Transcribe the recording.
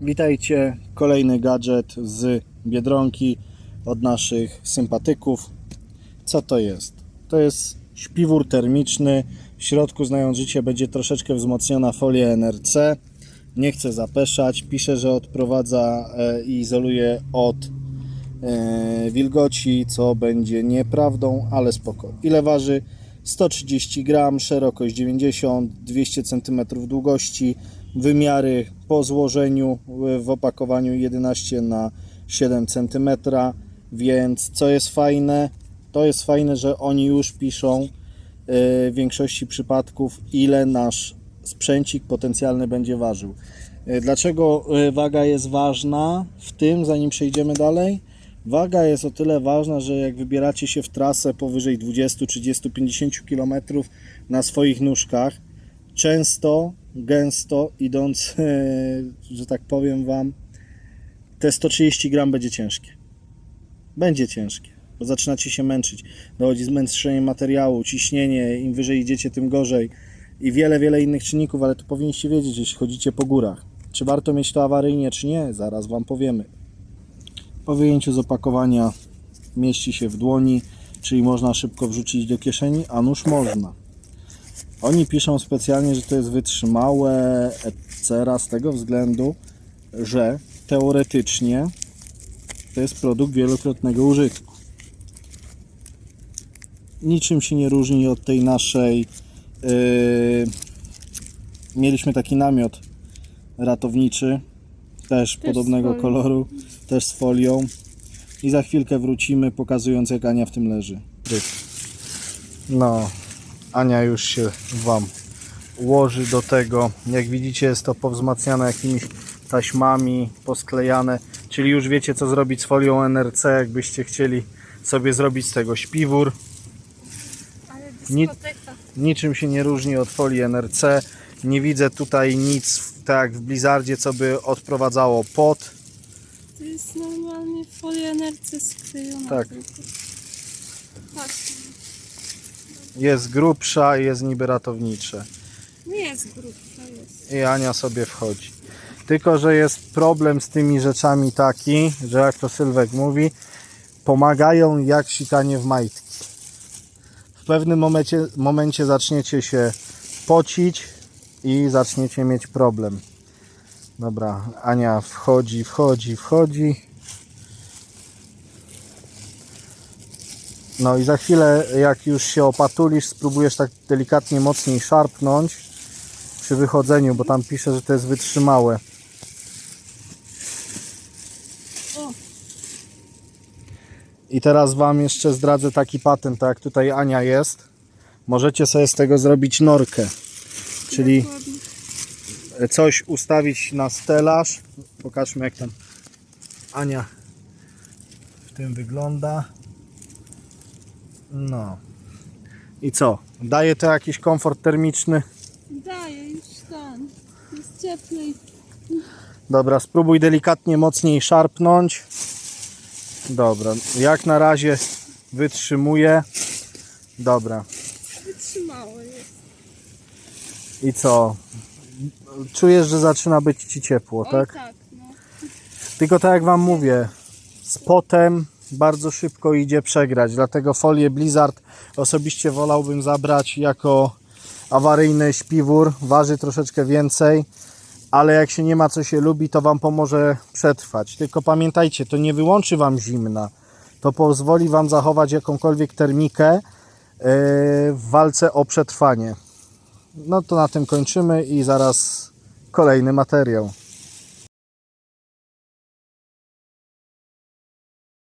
Witajcie, kolejny gadżet z Biedronki od naszych sympatyków. Co to jest? To jest śpiwór termiczny. W środku, znając życie, będzie troszeczkę wzmocniona folia NRC. Nie chcę zapeszać. Pisze, że odprowadza e, i izoluje od e, wilgoci, co będzie nieprawdą, ale spoko. Ile waży? 130 gram, szerokość 90, 200 cm długości, wymiary po złożeniu w- w opakowaniu 11 na 7 cm, więc co jest fajne? To jest fajne, że oni już piszą e, w większości przypadków, ile nasz sprzęcik potencjalny będzie ważył. E, Dlaczego e, waga jest ważna w tym, zanim przejdziemy dalej? Waga jest o tyle ważna, że jak wybieracie się w trasę powyżej 20, 30, 50 km na swoich nóżkach, często, gęsto idąc, e, że tak powiem Wam, te 130 gram będzie ciężkie. Będzie ciężkie, bo zaczynacie się męczyć. Dochodzi zmęczenie materiału, ciśnienie, im wyżej idziecie, tym gorzej i wiele, wiele innych czynników, ale to powinniście wiedzieć, jeśli chodzicie po górach. Czy warto mieć to awaryjnie, czy nie? Zaraz Wam powiemy. Po wyjęciu z opakowania mieści się w dłoni, czyli można szybko wrzucić do kieszeni, a nuż można. Oni piszą specjalnie, że to jest wytrzymałe, etc. z tego względu, że teoretycznie to jest produkt wielokrotnego użytku. Niczym się nie różni od tej naszej. Yy, mieliśmy taki namiot ratowniczy, też, z podobnego koloru, też z folią. I za chwilkę wrócimy, pokazując jak Ania w tym leży. No, Ania już się Wam ułoży do tego. Jak widzicie jest to powzmacniane jakimiś taśmami, posklejane, czyli już wiecie co zrobić z folią NRC, jakbyście chcieli sobie zrobić z tego śpiwór. Ni-. Niczym się nie różni od folii NRC. Nie widzę tutaj nic, tak jak w Blizzardzie, co by odprowadzało pot. To jest normalnie folia NRC sklejona. Tak. Patrz, Jest grubsza i jest niby ratownicze. nie jest grubsza, jest. i Ania sobie wchodzi. Tylko, że jest problem z tymi rzeczami taki, że jak to Sylwek mówi, pomagają jak sikanie w majtki. W pewnym momencie, momencie zaczniecie się pocić i zaczniecie mieć problem. Dobra, Ania wchodzi, wchodzi, wchodzi. No i za chwilę, jak już się opatulisz, spróbujesz tak delikatnie mocniej szarpnąć przy wychodzeniu, bo tam pisze, że to jest wytrzymałe. I teraz Wam jeszcze zdradzę taki patent, tak jak tutaj Ania jest. Możecie sobie z tego zrobić norkę, czyli coś ustawić na stelaż. Pokażmy jak tam Ania w tym wygląda. No. I co? Daje to jakiś komfort termiczny? Daje już ten. Jest cieplej. Dobra, spróbuj delikatnie mocniej szarpnąć. Dobra, jak na razie wytrzymuje. Dobra, Wytrzymało jest. i co? Czujesz, że zaczyna być ci ciepło, Oj tak? tak, no. Tylko tak jak Wam mówię, z potem bardzo szybko idzie przegrać, dlatego folię Blizzard osobiście wolałbym zabrać jako awaryjny śpiwór, waży troszeczkę więcej, ale jak się nie ma co się lubi, to Wam pomoże przetrwać. Tylko pamiętajcie, to nie wyłączy Wam zimna, to pozwoli Wam zachować jakąkolwiek termikę yy, w walce o przetrwanie. No to na tym kończymy i zaraz kolejny materiał.